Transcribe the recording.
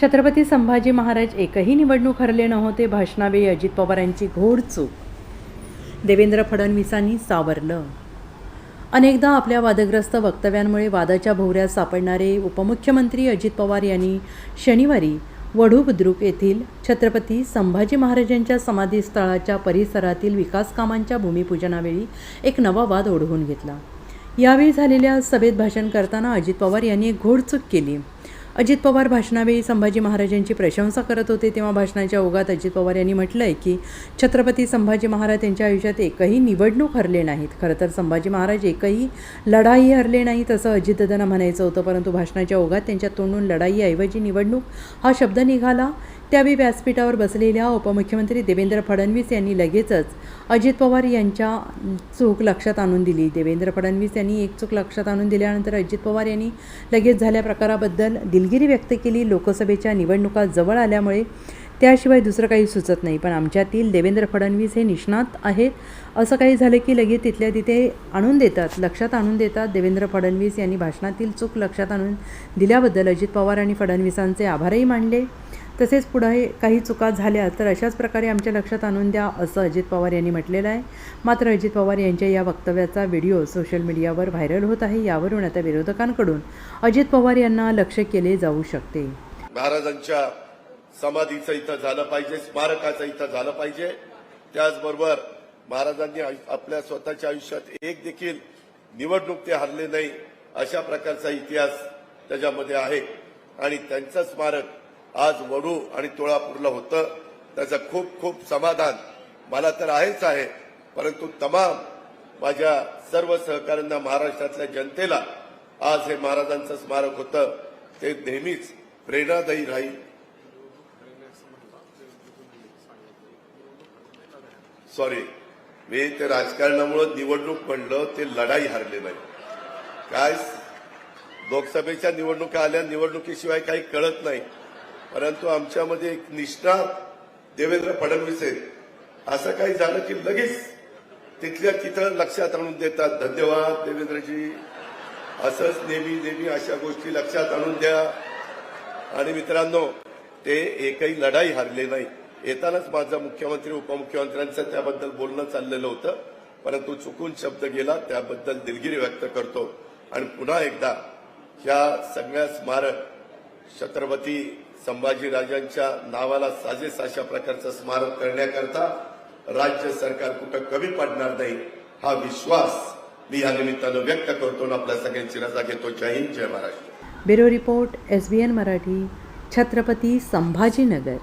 छत्रपती संभाजी महाराज एकही निवडणूक हरले नव्हते भाषणावेळी अजित पवारांची घोड चूक. देवेंद्र फडणवीसांनी सावरलं. अनेकदा आपल्या वादग्रस्त वक्तव्यांमुळे वादाच्या भोवऱ्यात सापडणारे उपमुख्यमंत्री अजित पवार यांनी शनिवारी वढू बुद्रुक येथील छत्रपती संभाजी महाराजांच्या समाधीस्थळाच्या परिसरातील विकास कामांच्या भूमिपूजनावेळी एक नवा वाद ओढवून घेतला. यावेळी झालेल्या सभेत भाषण करताना अजित पवार यांनी एक घोडचूक केली. अजित पवार भाषणावेळी संभाजी महाराजांची प्रशंसा करत होते. तेव्हा भाषणाच्या ओघात अजित पवार यांनी म्हटलं आहे की छत्रपती संभाजी महाराज यांच्या आयुष्यात एकही निवडणूक हरले नाहीत. खरं तर संभाजी महाराज एकही लढाई हरले नाहीत असं अजितदादांना म्हणायचं होतं. परंतु भाषणाच्या ओघात त्यांच्या तोंडून लढाईऐवजी निवडणूक हा शब्द निघाला. त्यावेळी व्यासपीठावर बसलेल्या उपमुख्यमंत्री देवेंद्र फडणवीस यांनी लगेचच अजित पवार यांच्या चूक लक्षात आणून दिली. देवेंद्र फडणवीस यांनी एक चूक लक्षात आणून दिल्यानंतर अजित पवार यांनी लगेच झाल्या प्रकाराबद्दल दिलगिरी व्यक्त केली. लोकसभेच्या निवडणुका जवळ आल्यामुळे त्याशिवाय दुसरं काही सुचत नाही. पण आमच्यातील देवेंद्र फडणवीस हे निष्णात आहेत. असं काही झालं की लगेच तिथल्या तिथे आणून देतात लक्षात आणून देतात. देवेंद्र फडणवीस यांनी भाषणातील चूक लक्षात आणून दिल्याबद्दल अजित पवार आणि फडणवीसांचे आभारही मानले. तसेच पुढे काही चुका झाल्या तर अशाच प्रकारे आमच्या लक्षात आणून द्या असं अजित पवार यांनी म्हटलेलं आहे. मात्र अजित पवार यांच्या या वक्तव्याचा व्हिडिओ सोशल मीडियावर व्हायरल होत आहे. यावरून आता विरोधकांकडून अजित पवार यांना लक्ष केले जाऊ शकते. महाराजांच्या समाधीचं इथं झालं पाहिजे स्मारकाचं इथं झालं पाहिजे. त्याचबरोबर महाराजांनी आपल्या स्वतःच्या आयुष्यात एक देखील निवडणूक ते हरले नाही अशा प्रकारचा इतिहास त्याच्यामध्ये आहे. आणि त्यांचं स्मारक आज वडू आणि तुळापूरला होतं. त्याचं खूप खूप समाधान मला तर आहेच आहे. परंतु तमाम माझ्या सर्व सहकाऱ्यांना महाराष्ट्रातल्या जनतेला आज हे महाराजांचं स्मारक होतं. ते नेहमीच प्रेरणादायी राहील. सॉरी मी ते राजकारणामुळे निवडणूक म्हणलं ते लढाई हरले नाही. काय? लोकसभेच्या निवडणुका आल्या निवडणुकीशिवाय काही कळत नाही. परंतु आमच्यामध्ये एक निष्ठा देवेंद्र फडणवीस आहेत. असं काही झालं की लगेच तिथल्या तिथं लक्षात आणून देतात धन्यवाद देवेंद्रजी. असंच नेहमी नेहमी अशा गोष्टी लक्षात आणून द्या. आणि मित्रांनो ते एकही लढाई हरले नाही. येतानाच माझं मुख्यमंत्री उपमुख्यमंत्र्यांचं त्याबद्दल बोलणं चाललेलं होतं. परंतु चुकून शब्द गेला त्याबद्दल दिलगिरी व्यक्त करतो. आणि पुन्हा एकदा ह्या सगळ्या स्मारक छत्रपती संभाजीराजांच्या नावाला साजेस अशा प्रकारचं स्मारक करण्याकरता राज्य सरकार कुठं कमी पडणार नाही हा विश्वास मी या निमित्तानं व्यक्त करतो आणि आपल्या सगळ्यांची रजा घेतो. जय हिंद जय Maharashtra. Bureau report S B N Marathi Chhatrapati Sambhajinagar.